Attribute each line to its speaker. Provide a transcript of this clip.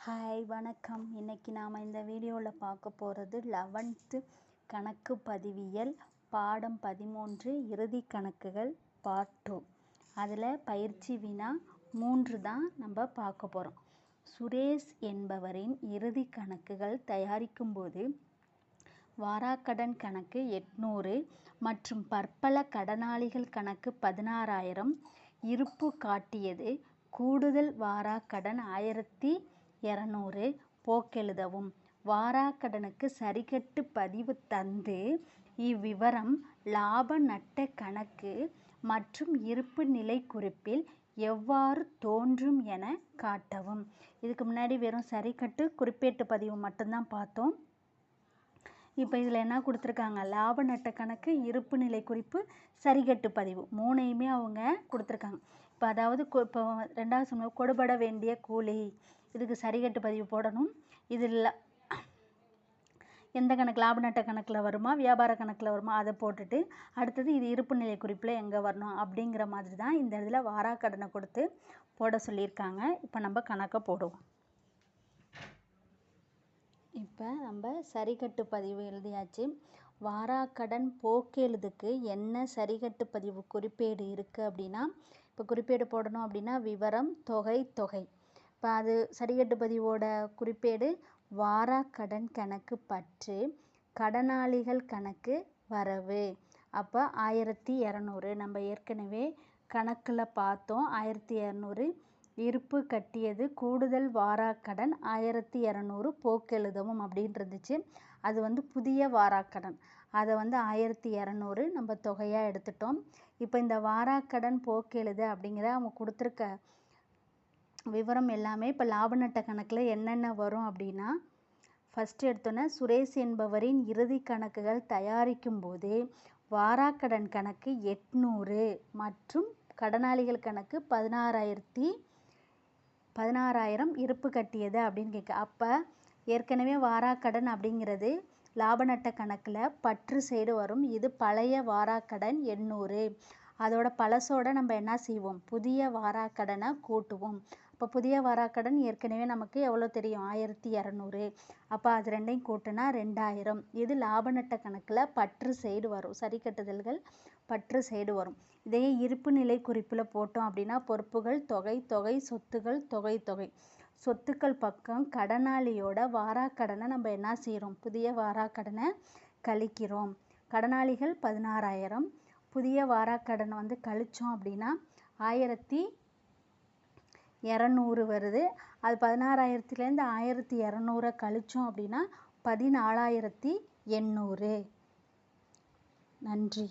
Speaker 1: Hi வணக்கம். இன்றைக்கி நாம் இந்த வீடியோவில் பார்க்க போகிறது லெவன்த்து கணக்கு பதிவியல் பாடம் பதிமூன்று இறுதி கணக்குகள் பார்ட் டூ அதில் பயிற்சி வினா மூன்று தான் நம்ம பார்க்க போகிறோம் சுரேஷ் என்பவரின் இறுதி கணக்குகள் தயாரிக்கும்போது வாராக்கடன் கணக்கு எட்நூறு மற்றும் பற்பல கடனாளிகள் கணக்கு பதினாறாயிரம். இருப்பு காட்டியது கூடுதல் வாராக்கடன் ஆயிரத்தி இரநூறு போக்கெழுதவும். வாராக்கடனுக்கு சரிகட்டு பதிவு தந்து இவ்விவரம் லாப நட்ட கணக்கு மற்றும் இருப்பு நிலை குறிப்பில் எவ்வாறு தோன்றும் என காட்டவும். இதுக்கு முன்னாடி வெறும் சரிக்கட்டு குறிப்பேட்டு பதிவு மட்டும்தான் பார்த்தோம். இப்போ இதில் என்ன கொடுத்துருக்காங்க? லாப நட்ட கணக்கு இருப்பு நிலை குறிப்பு சரிகட்டு பதிவு. மூணையுமே அவங்க கொடுத்துருக்காங்க. இப்போ அதாவது இப்போ ரெண்டாவது சொன்ன கொடுபட வேண்டிய கூலி. இதுக்கு சரிகட்டு பதிவு போடணும். இதில் எந்த கணக்கு லாப நட்ட கணக்கில் வருமா வியாபார கணக்கில் வருமா அதை போட்டுட்டு அடுத்தது இது இருப்பு நிலை குறிப்பில் எங்கே வரணும் அப்படிங்கிற மாதிரி தான் இந்த இதில் வாராக்கடனை கொடுத்து போட சொல்லியிருக்காங்க. இப்போ நம்ம கணக்கை போடுவோம். இப்போ நம்ம சரிகட்டு பதிவு எழுதியாச்சு. வாராக்கடன் போக்கெழுதுக்கு என்ன சரிகட்டு பதிவு குறிப்பேடு இருக்குது அப்படின்னா இப்போ குறிப்பேடு போடணும் அப்படின்னா விவரம் தொகை தொகை. இப்போ அது சரிகட்டு பதிவோட குறிப்பேடு வாராக்கடன் கணக்கு பற்று கடனாளிகள் கணக்கு வரவு. அப்போ ஆயிரத்தி இரநூறு. நம்ம ஏற்கனவே கணக்கில் பார்த்தோம். ஆயிரத்தி இரநூறு இருப்பு கட்டியது கூடுதல் வாராக்கடன் ஆயிரத்தி இரநூறு போக்கெழுதவும் அப்படின்னு இருந்துச்சு அது வந்து புதிய வாராக்கடன் அதை வந்து ஆயிரத்தி இரநூறு நம்ம தொகையாக எடுத்துட்டோம். இப்போ இந்த வாராக்கடன் போக்கெழுது அப்படிங்கிற அவங்க கொடுத்துருக்க விவரம் எல்லாமே இப்போ லாப நட்ட கணக்கில் என்னென்ன வரும் அப்படின்னா ஃபஸ்ட்டு எடுத்தோன்னே சுரேஷ் என்பவரின் இறுதி கணக்குகள் தயாரிக்கும் போது வாராக்கடன் கணக்கு எட்நூறு மற்றும் கடனாளிகள் கணக்கு பதினாறாயிரத்தி பதினாறாயிரம் இருப்பு கட்டியது அப்படின்னு கேட்க அப்போ ஏற்கனவே வாராக்கடன் அப்படிங்கிறது லாப நட்ட கணக்கில் பற்று சைடு வரும். இது பழைய வாராக்கடன் எண்ணூறு அதோட பழசோட நம்ம என்ன செய்வோம்? புதிய வாராக்கடனை கூட்டுவோம். இப்போ புதிய வாராக்கடன் ஏற்கனவே நமக்கு எவ்வளோ தெரியும்? ஆயிரத்தி இரநூறு. அப்போ அது ரெண்டையும் கூட்டினா ரெண்டாயிரம். இது லாப நட்ட கணக்கில் பற்று சைடு வரும். சரி கட்டுதல்கள் பற்று சைடு வரும். இதையே இருப்பு நிலை குறிப்பில் போட்டோம் அப்படின்னா பொறுப்புகள் தொகை தொகை சொத்துகள் தொகை தொகை. சொத்துக்கள் பக்கம் கடனாளியோட வாராக்கடனை நம்ம என்ன செய்கிறோம் புதிய வாராக்கடனை கழிக்கிறோம். கடனாளிகள் பதினாறாயிரம். புதிய வாராக்கடனை வந்து கழித்தோம் அப்படின்னா ஆயிரத்தி இரநூறு வருது. அது பதினாறாயிரத்துலேருந்து ஆயிரத்தி இரநூறை கழித்தோம் அப்படின்னா பதினாலாயிரத்தி எண்ணூறு. நன்றி.